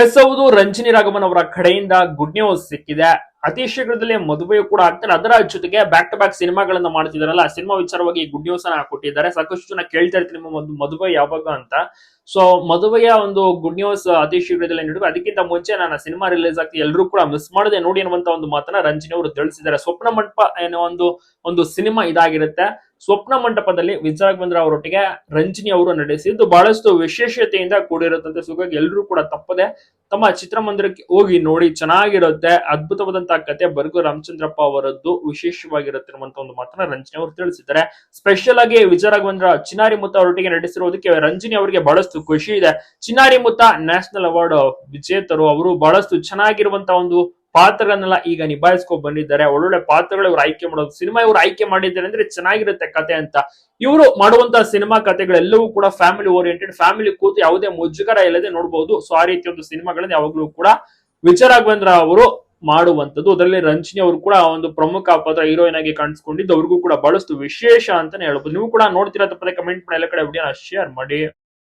S ಹೌದು ರಂಜನಿ ರಾಘವನ್ ಅವರ ಕಡೆಯಿಂದ ಗುಡ್ ನ್ಯೂಸ್ ಸಿಕ್ಕಿದೆ. ಅತಿ ಶೀಘ್ರದಲ್ಲಿ ಮದುವೆಯು ಕೂಡ ಆಗ್ತಾರೆ ಅದರ ಜೊತೆಗೆ ಬ್ಯಾಕ್ ಟು ಬ್ಯಾಕ್ ಸಿನಿಮಾಗಳನ್ನ ಮಾಡ್ತಿದಾರಲ್ಲ, ಸಿನಿಮಾ ವಿಚಾರವಾಗಿ ಗುಡ್ ನ್ಯೂಸ್ ಅನ್ನ ಕೊಟ್ಟಿದ್ದಾರೆ. ಸಾಕಷ್ಟು ಜನ ಕೇಳ್ತಾ ಇರ್ತೀನಿ ಒಂದು ಮದುವೆ ಯಾವಾಗ ಅಂತ. ಸೊ ಮದುವೆಯ ಒಂದು ಗುಡ್ ನ್ಯೂಸ್ ಅತಿ ಶೀಘ್ರದಲ್ಲಿ ನೀಡುವ ಅದಕ್ಕಿಂತ ಮುಂಚೆ ನಾನು ಸಿನಿಮಾ ರಿಲೀಸ್ ಆಗ್ತಿ ಎಲ್ಲರೂ ಕೂಡ ಮಿಸ್ ಮಾಡದೆ. ನೋಡಿ ಅನ್ನುವಂತ ಒಂದು ಮಾತನ್ನ ರಂಜನಿ ಅವರು ತಿಳಿಸಿದ್ದಾರೆ. ಸ್ವಪ್ನ ಮಂಟಪ ಏನೋ ಒಂದು ಒಂದು ಸಿನಿಮಾ ಇದಾಗಿರುತ್ತೆ. ಸ್ವಪ್ನ ಮಂಟಪದಲ್ಲಿ ವಿಜಯರಾಘವೇಂದ್ರ ಅವರೊಟ್ಟಿಗೆ ರಂಜಿನಿ ಅವರು ನಡೆಸಿದ್ದು ಬಹಳಷ್ಟು ವಿಶೇಷತೆಯಿಂದ ಕೂಡಿರುತ್ತಂತೆ. ಸುಗಾಗಿ ಎಲ್ಲರೂ ಕೂಡ ತಪ್ಪದೆ ತಮ್ಮ ಚಿತ್ರಮಂದಿರಕ್ಕೆ ಹೋಗಿ ನೋಡಿ ಚೆನ್ನಾಗಿರುತ್ತೆ. ಅದ್ಭುತವಾದಂತಹ ಕತೆ ಬರ್ಗು ರಾಮಚಂದ್ರಪ್ಪ ಅವರದ್ದು ವಿಶೇಷವಾಗಿರುತ್ತೆ ಒಂದು ಮಾತನ್ನ ರಂಜನಿ ಅವರು ತಿಳಿಸಿದ್ದಾರೆ. ಸ್ಪೆಷಲ್ ಆಗಿ ವಿಜಯ ಚಿನ್ನಾರಿ ಮುತ್ತ ಅವರೊಟ್ಟಿಗೆ ನಡೆಸಿರುವುದಕ್ಕೆ ರಂಜನಿ ಅವರಿಗೆ ಬಹಳಷ್ಟು ಖುಷಿ ಇದೆ. ಚಿನ್ನಾರಿ ಮುತ್ತ ನ್ಯಾಷನಲ್ ಅವಾರ್ಡ್ ವಿಜೇತರು, ಅವರು ಬಹಳಷ್ಟು ಚೆನ್ನಾಗಿರುವಂತಹ ಒಂದು ಪಾತ್ರಗಳನ್ನೆಲ್ಲ ಈಗ ನಿಭಾಯಿಸ್ಕೊಂಡು ಬಂದಿದ್ದಾರೆ. ಒಳ್ಳೊಳ್ಳೆ ಪಾತ್ರಗಳು ಇವ್ರು ಆಯ್ಕೆ ಮಾಡೋದು, ಸಿನಿಮಾ ಇವ್ರು ಆಯ್ಕೆ ಮಾಡಿದ್ದಾರೆ ಅಂದ್ರೆ ಚೆನ್ನಾಗಿರುತ್ತೆ ಕತೆ ಅಂತ. ಇವರು ಮಾಡುವಂತಹ ಸಿನಿಮಾ ಕತೆಗಳೆಲ್ಲವೂ ಕೂಡ ಫ್ಯಾಮಿಲಿ ಓರಿಯೆಂಟೆಡ್ ಫ್ಯಾಮಿಲಿ ಕೂತು ಯಾವುದೇ ಮುಜುಗರ ಇಲ್ಲದೆ ನೋಡಬಹುದು ಸೊ ಆ ರೀತಿಯ ಒಂದು ಸಿನಿಮಾಗಳನ್ನ ಯಾವಾಗಲೂ ಕೂಡ ವಿಜಯ ಅವರು ಮಾಡುವಂತದ್ದು ಅದರಲ್ಲಿ ರಂಜಿನಿ ಅವರು ಕೂಡ ಒಂದು ಪ್ರಮುಖ ಪಾತ್ರ ಹೀರೋಯಿನ್ ಆಗಿ ಕಾಣಿಸ್ಕೊಂಡಿದ್ದು. ಅವ್ರಿಗೂ ಕೂಡ ಬಹಳಷ್ಟು ವಿಶೇಷ ಅಂತಾನೆ ಹೇಳ್ಬೋದು. ನೀವು ಕೂಡ ನೋಡ್ತೀರಾ ತಪ್ಪದೆ ಕಮೆಂಟ್ ಮಾಡಿ ಎಲ್ಲ ಕಡೆ ವಿಡಿಯೋನ ಶೇರ್ ಮಾಡಿ.